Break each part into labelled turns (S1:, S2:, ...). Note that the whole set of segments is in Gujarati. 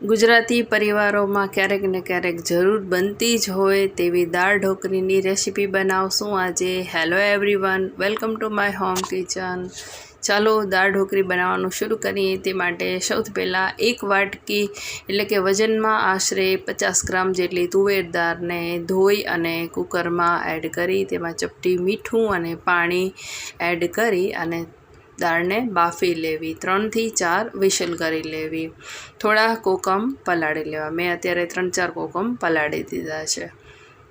S1: ગુજરાતી પરિવારોમાં ક્યારેક ને ક્યારેક જરૂર બનતી જ હોય તેવી દાળ ઢોકળીની રેસીપી બનાવશું આજે. Hello everyone welcome to my home kitchen ચાલો દાળ ઢોકળી બનાવવાનું શરૂ કરીએ તે માટે સૌથી પહેલાં એક વાટકી, એટલે કે વજનમાં આશરે પચાસ ગ્રામ જેટલી તુવેર દાળને ધોઈ અને કુકરમાં એડ કરી, તેમાં ચપટી મીઠું અને પાણી એડ કરી અને દાળને બાફી લેવી, ત્રણથી ચાર વિશલ કરી લેવી. થોડા કોકમ પલાળી લેવા. મેં અત્યારે ત્રણ ચાર કોકમ પલાળી દીધા છે.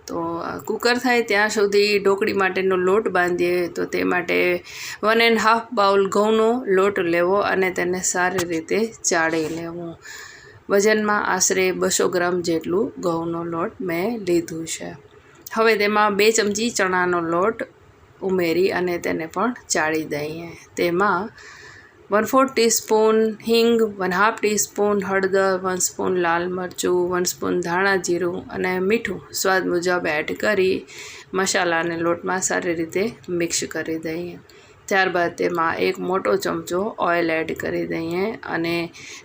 S1: તો કુકર થાય ત્યાં સુધી ઢોકળી માટેનો લોટ બાંધીએ તો તે માટે વન એન્ડ હાફ બાઉલ ઘઉંનો લોટ લેવો અને તેને સારી રીતે ચાળી લેવું. વજનમાં આશરે બસો ગ્રામ જેટલું ઘઉંનો લોટ મેં લીધું છે. હવે તેમાં બે ચમચી ચણાનો લોટ ઉમેરી અને તેને પણ ચાળી દઈએ. તેમાં વન ફોર્થ ટીસ્પૂન હિંગ વન હાફ ટીસ્પૂન હળદર વન સ્પૂન લાલ મરચું વન સ્પૂન ધાણા જીરું અને મીઠું સ્વાદ મુજબ એડ કરી મસાલાને લોટમાં સારી રીતે મિક્સ કરી દઈએ. ત્યારબાદ તેમાં એક મોટો ચમચો ઓઇલ એડ કરી દઈએ અને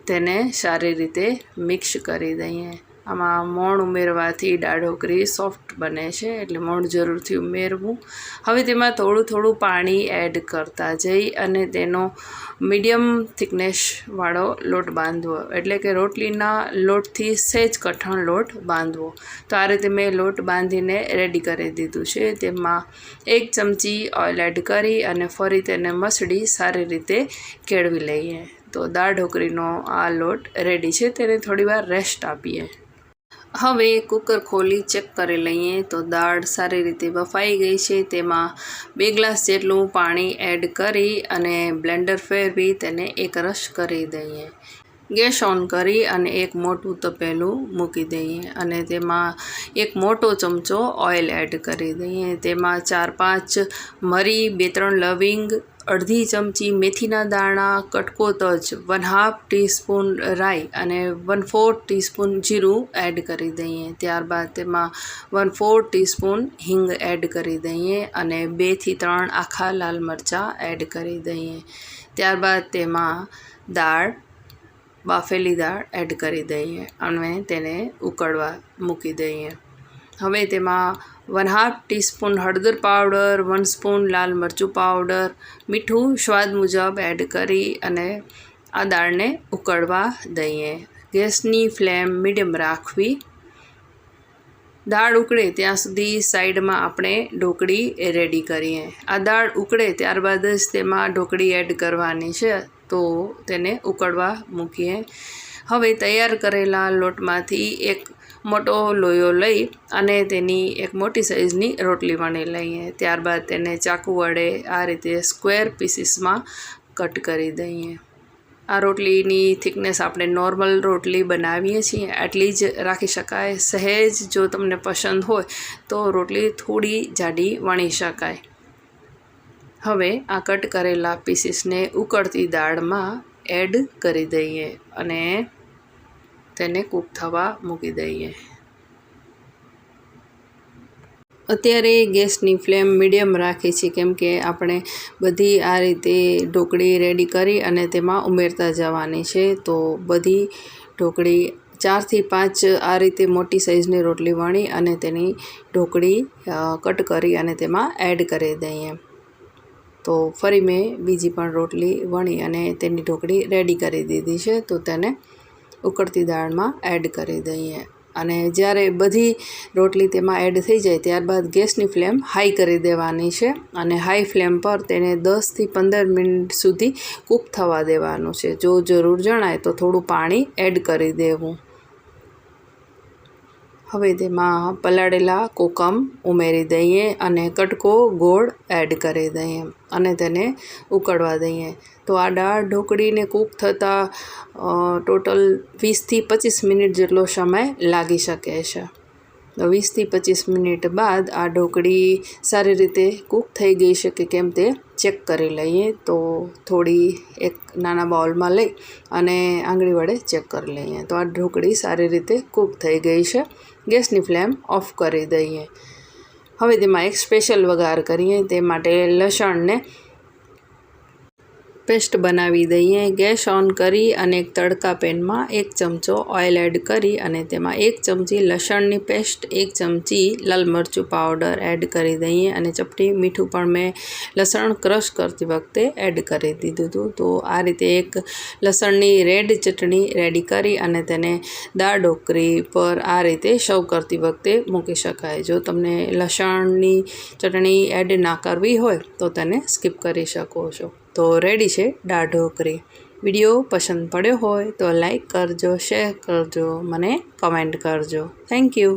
S1: તેને સારી રીતે મિક્સ કરી દઈએ. આમાં મોણ ઉમેરવાથી દાળ ઢોકળી સોફ્ટ બને છે એટલે મોણ જરૂરથી ઉમેરવું. હવે તેમાં થોડું થોડું પાણી એડ કરતા જઈ અને તેનો મીડિયમ થિકનેસવાળો લોટ બાંધવો. એટલે કે રોટલીના લોટથી સહેજ કઠણ લોટ બાંધવો. તો આ રીતે મેં લોટ બાંધીને રેડી કરી દીધું છે. તેમાં એક ચમચી ઓઇલ એડ કરી અને ફરી તેને મસળી સારી રીતે કેળવી લઈએ. તો દાળ ઢોકળીનો આ લોટ રેડી છે. તેને થોડીવાર રેસ્ટ આપીએ. હવે કુકર ખોલી ચેક કરી લઈએ તો દાળ સારી રીતે બફાઈ ગઈ છે. તેમાં બે ગ્લાસ જેટલું પાણી એડ કરી અને બ્લેન્ડર ફેરવી તેને એક રશ કરી દઈએ. ગેસ ઓન કરી અને એક મોટું તપેલું મૂકી દઈએ અને તેમાં એક મોટો ચમચો ઓઇલ એડ કરી દઈએ. તેમાં ચાર પાંચ મરી, બે ત્રણ લવિંગ અડધી ચમચી મેથીના દાણા, કટકો તજ વન હાફ ટીસ્પૂન રાઈ અને વન ફોર ટીસ્પૂન જીરું એડ કરી દઈએ. ત્યારબાદ તેમાં વન ફોર ટીસ્પૂન હિંગ એડ કરી દઈએ અને બેથી ત્રણ આખા લાલ મરચાં એડ કરી દઈએ. ત્યારબાદ તેમાં દાળ, બાફેલી દાળ એડ કરી દઈએ અને તેને ઉકળવા મૂકી દઈએ. હવે તેમાં વન હાફ ટીસ્પૂન હળદર પાવડર વન સ્પૂન લાલ મરચું પાવડર મીઠું સ્વાદ મુજબ એડ કરી અને આ દાળને ઉકળવા દઈએ. ગેસની ફ્લેમ મીડિયમ રાખવી. દાળ ઉકળે ત્યાં સુધી સાઈડમાં આપણે ઢોકળી રેડી કરીએ. આ દાળ ઉકળે ત્યારબાદ જ તેમાં ઢોકળી એડ કરવાની છે, તો તેને ઉકળવા મૂકીએ. હવે તૈયાર કરેલા લોટમાંથી એક મોટો લોયો લઈ અને તેની એક મોટી સાઇઝની રોટલી વણી લઈએ. ત્યારબાદ તેને ચાકુ વડે આ રીતે સ્ક્વેર પીસીસમાં કટ કરી દઈએ. આ રોટલીની થિકનેસ આપણે નોર્મલ રોટલી બનાવીએ છીએ, આટલી જ રાખી શકાય. સહેજ જો તમને પસંદ હોય તો રોટલી થોડી જાડી વણી શકાય. હવે આ કટ કરેલા પીસીસને ઉકળતી દાળમાં એડ કરી દઈએ અને તેને કૂક થવા મૂકી દઈએ. અત્યારે ગેસની ફ્લેમ મીડિયમ રાખી છે, કેમ કે આપણે બધી આ રીતે ઢોકળી રેડી કરી અને તેમાં ઉમેરતા જવાની છે. તો બધી ઢોકળી ચારથી પાંચ આ રીતે મોટી સાઇઝની રોટલી વણી અને તેની ઢોકળી કટ કરી અને તેમાં એડ કરી દઈએ. તો ફરી મેં બીજી પણ રોટલી વણી અને તેની ઢોકળી રેડી કરી દીધી છે, તો તેને ઉકળતી દાળમાં એડ કરી દઈએ. અને જ્યારે બધી રોટલી તેમાં એડ થઈ જાય, ત્યારબાદ ગેસની ફ્લેમ હાઈ કરી દેવાની છે અને હાઈ ફ્લેમ પર તેને દસથી પંદર મિનિટ સુધી કૂક થવા દેવાનું છે. જો જરૂર જણાય તો થોડું પાણી એડ કરી દેવું. હવે તેમાં પલાળેલા કોકમ ઉમેરી દઈએ અને કટકો ગોળ એડ કરી દઈએ અને તેને ઉકળવા દઈએ. તો આ દાળ ઢોકળીને કૂક થતાં ટોટલ વીસથી પચીસ મિનિટ જેટલો સમય લાગી શકે છે. તો વીસથી પચીસ મિનિટ બાદ આ ઢોકળી સારી રીતે કૂક થઈ ગઈ છે કે કેમ તે ચેક કરી લઈએ. તો થોડી એક નાના બાઉલમાં લઈ અને આંગળી વડે ચેક કરી લઈએ. તો આ ઢોકળી સારી રીતે કૂક થઈ ગઈ છે. ગેસની ફ્લેમ ઓફ કરી દઈએ. હવે તેમાં એક સ્પેશિયલ વઘાર કરીએ તે માટે લસણને પેસ્ટ બનાવી દઈએ, ગેસ ઓન કરી અને એક તડકા પેનમાં એક ચમચો ઓઇલ એડ કરી અને તેમાં એક ચમચી લસણની પેસ્ટ, એક ચમચી લાલ મરચું પાવડર એડ કરી દઈએ અને ચપટી મીઠું પણ મેં લસણ ક્રશ કરતી વખતે એડ કરી દીધું હતું. તો આ રીતે એક લસણની રેડ ચટણી રેડી કરી અને તેને દાળ ઢોકળી પર આ રીતે સર્વ કરતી વખતે મૂકી શકાય. જો તમને લસણની ચટણી એડ ના કરવી હોય તો તેને સ્કીપ કરી શકો છો. તો રેડી છે દાળ ઢોકળી વીડિયો પસંદ પડ્યો હોય તો લાઈક કરજો શેર કરજો, મને કમેન્ટ કરજો. Thank you